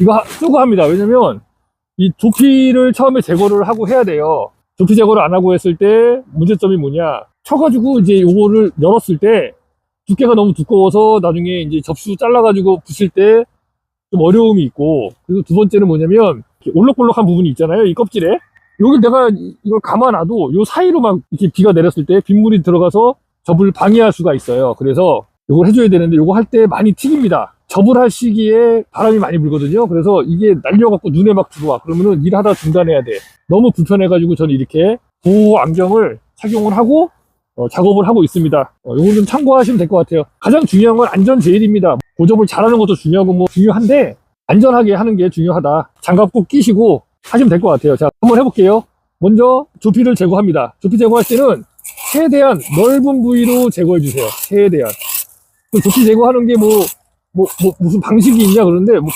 이거 하- 쓰고 합니다. 왜냐면 이 두피를 처음에 제거를 하고 해야 돼요. 두피 제거를 안 하고 했을 때 문제점이 뭐냐? 쳐가지고 이제 요거를 열었을 때 두께가 너무 두꺼워서 나중에 이제 접수 잘라가지고 붙일 때 좀 어려움이 있고 그리고 두 번째는 뭐냐면 올록볼록한 부분이 있잖아요. 이 껍질에 여기 내가 이- 이걸 감아놔도 요 사이로 막 이렇게 비가 내렸을 때 빗물이 들어가서 접을 방해할 수가 있어요. 그래서 요걸 해줘야 되는데 요거 할 때 많이 튀깁니다. 접을 할 시기에 바람이 많이 불거든요. 그래서 이게 날려갖고 눈에 막 들어와. 그러면은 일하다 중단해야 돼. 너무 불편해가지고 저는 이렇게 보호 안경을 착용을 하고 어, 작업을 하고 있습니다. 어, 요거 좀 참고하시면 될 것 같아요. 가장 중요한 건 안전 제일입니다. 고접을 잘하는 것도 중요하고 뭐 중요한데 안전하게 하는 게 중요하다. 장갑 꼭 끼시고 하시면 될 것 같아요. 자, 한번 해볼게요. 먼저 두피를 제거합니다. 두피 제거할 때는 최대한 넓은 부위로 제거해 주세요. 최대한. 그 두피 제거하는 게 뭐, 뭐, 뭐 무슨 방식이 있냐 그러는데 뭐